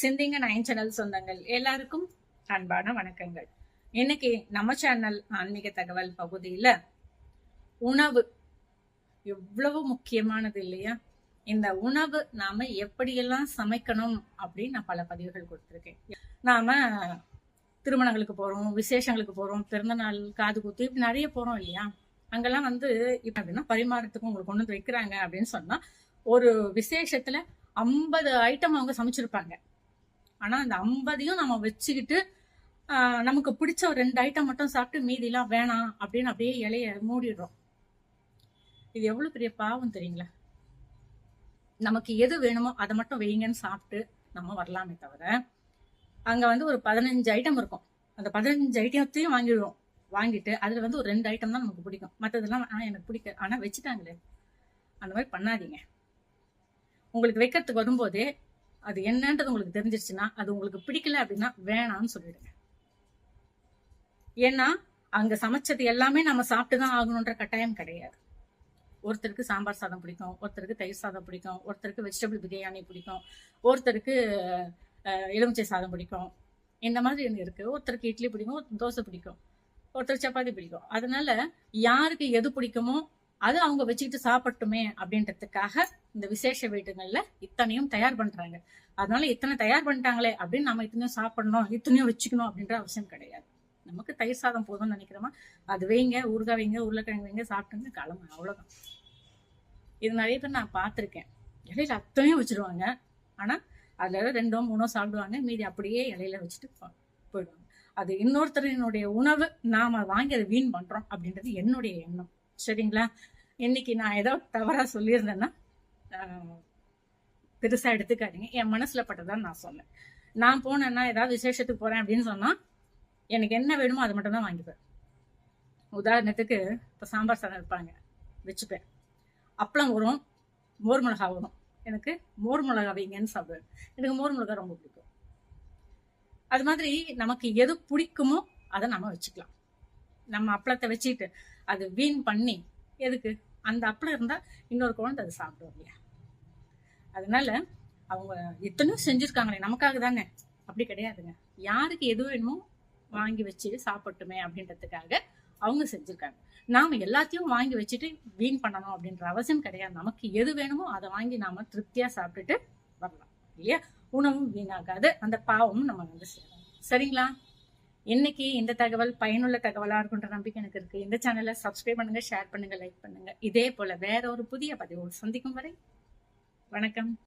சிந்திங்க nine channel சொந்தங்கள் எல்லாருக்கும் அன்பான வணக்கங்கள். இன்னைக்கு நம்ம சேனல் ஆன்மீக தகவல் பகுதியில உணவு எவ்வளவு முக்கியமானது இல்லையா? இந்த உணவு நாம எப்படியெல்லாம் சமைக்கணும் அப்படின்னு நான் பல பதிவுகள் கொடுத்துருக்கேன். நாம திருமணங்களுக்கு போறோம் விசேஷங்களுக்கு போறோம் பிறந்த நாள் காது குத்து இப்படி நிறைய போறோம் இல்லையா? அங்கெல்லாம் வந்து இப்ப அப்படின்னா பரிமாறத்துக்கு உங்களுக்கு கொண்டு வந்து வைக்கிறாங்க அப்படின்னு சொன்னா ஒரு விசேஷத்துல ஐம்பது ஐட்டம் அவங்க சமைச்சிருப்பாங்க. ஆனால் அந்த ஐம்பதையும் நம்ம வச்சுக்கிட்டு நமக்கு பிடிச்ச ஒரு ரெண்டு ஐட்டம் மட்டும் சாப்பிட்டு மீதிலாம் வேணாம் அப்படின்னு அப்படியே இலைய மூடிடுறோம். இது எவ்வளோ பெரிய பாவம் தெரியுங்களா? நமக்கு எது வேணுமோ அதை மட்டும் வைங்கன்னு சாப்பிட்டு நம்ம வரலாமே தவிர அங்கே வந்து ஒரு பதினஞ்சு ஐட்டம் இருக்கும். அந்த பதினஞ்சு ஐட்டத்தையும் வாங்கிடுவோம். வாங்கிட்டு அதில் வந்து ஒரு ரெண்டு ஐட்டம் தான் நமக்கு பிடிக்கும். மற்றதெல்லாம் ஆனால் எனக்கு பிடிக்க ஆனால் வச்சுட்டாங்களே. அந்த மாதிரி பண்ணாதீங்க. உங்களுக்கு வைக்கிறதுக்கு வரும்போதே அது என்னன்றது உங்களுக்கு தெரிஞ்சிருச்சுன்னா அது உங்களுக்கு பிடிக்கல அப்படின்னா வேணாம்னு சொல்லிடுங்க. ஏன்னா அங்க சமைச்சது எல்லாமே நம்ம சாப்பிட்டு தான் ஆகணுன்ற கட்டாயம் கிடையாது. ஒருத்தருக்கு சாம்பார் சாதம் பிடிக்கும் ஒருத்தருக்கு தயிர் சாதம் பிடிக்கும் ஒருத்தருக்கு வெஜிடபிள் பிரியாணி பிடிக்கும் ஒருத்தருக்கு எலுமிச்சை சாதம் பிடிக்கும். இந்த மாதிரி ஒன்று இருக்கு. ஒருத்தருக்கு இட்லி பிடிக்கும் தோசை பிடிக்கும் ஒருத்தருக்கு சப்பாத்தி பிடிக்கும். அதனால யாருக்கு எது பிடிக்குமோ அது அவங்க வச்சுக்கிட்டு சாப்பிட்டுமே அப்படின்றதுக்காக இந்த விசேஷ வீடுகள்ல இத்தனையும் தயார் பண்றாங்க. அதனால இத்தனை தயார் பண்ணிட்டாங்களே அப்படின்னு நம்ம இத்தனையும் சாப்பிடணும் இத்தனையும் வச்சுக்கணும் அப்படின்ற அவசியம் கிடையாது. நமக்கு தயிர் சாதம் போதும்னு நினைக்கிறோமா? அது வைங்க ஊறுகாய் வைங்க உருளைக்கிழங்கு வைங்க சாப்பிட்டுங்க கிளம்பு அவ்வளவுதான். இது நிறைய பேர் நான் பார்த்துருக்கேன். இடையில அத்தனையும் வச்சிருவாங்க. ஆனா அதுல ரெண்டோ மூணோ சாப்பிடுவாங்க. மீதி அப்படியே இலையில வச்சுட்டு போ- போயிடுவாங்க. அது இன்னொருத்தரினுடைய உணவு நாம வாங்கி அதை வீண் பண்றோம் அப்படின்றது என்னுடைய எண்ணம். சரிங்களா? இன்னைக்கு நான் ஏதோ தவறாக சொல்லியிருந்தேன்னா பெருசாக பெருசா எடுத்துக்காதீங்க. என் மனசில் பட்டதான் நான் சொன்னேன். நான் போனேன்னா ஏதாவது விசேஷத்துக்கு போறேன் அப்படின்னு சொன்னால் எனக்கு என்ன வேணுமோ அதை மட்டும் தான் வாங்கிப்பேன். உதாரணத்துக்கு இப்போ சாம்பார் சாதம் வைப்பாங்க வச்சுப்பேன். அப்பளம் வரும் மோர் மிளகா வரும். எனக்கு மோர் மிளகா வைங்கன்னு சாப்பிடுவேன். எனக்கு மோர் மிளகா ரொம்ப பிடிக்கும். அது மாதிரி நமக்கு எது பிடிக்குமோ அதை நம்ம வச்சுக்கலாம். நம்ம அப்பளத்தை வச்சுட்டு அது வீண் பண்ணி எதுக்கு? அந்த அப்பளம் இருந்தால் இன்னொரு குழந்தை அதை சாப்பிடும் இல்லையா? அதனால அவங்க இத்தனையும் செஞ்சுருக்காங்களே நமக்காக தானே? அப்படி கிடையாதுங்க. யாருக்கு எது வேணுமோ வாங்கி வச்சு சாப்பிட்டுமே அப்படின்றதுக்காக அவங்க செஞ்சுருக்காங்க. நாம் எல்லாத்தையும் வாங்கி வச்சுட்டு வீண் பண்ணணும் அப்படின்ற அவசியம் கிடையாது. நமக்கு எது வேணுமோ அதை வாங்கி நாம திருப்தியாக சாப்பிட்டுட்டு வரலாம் இல்லையா? உணவும் வீணாகாது. அந்த பாவமும் நம்ம வந்து சேரும். சரிங்களா? இன்னைக்கு இந்த தகவல் பயனுள்ள தகவலாக இருக்குன்ற நம்பிக்கை எனக்கு இருக்கு. இந்த சேனலை சப்ஸ்கிரைப் பண்ணுங்க ஷேர் பண்ணுங்க லைக் பண்ணுங்க. இதே போல வேற ஒரு புதிய பதிவோடு சந்திக்கும் வரை வணக்கம்.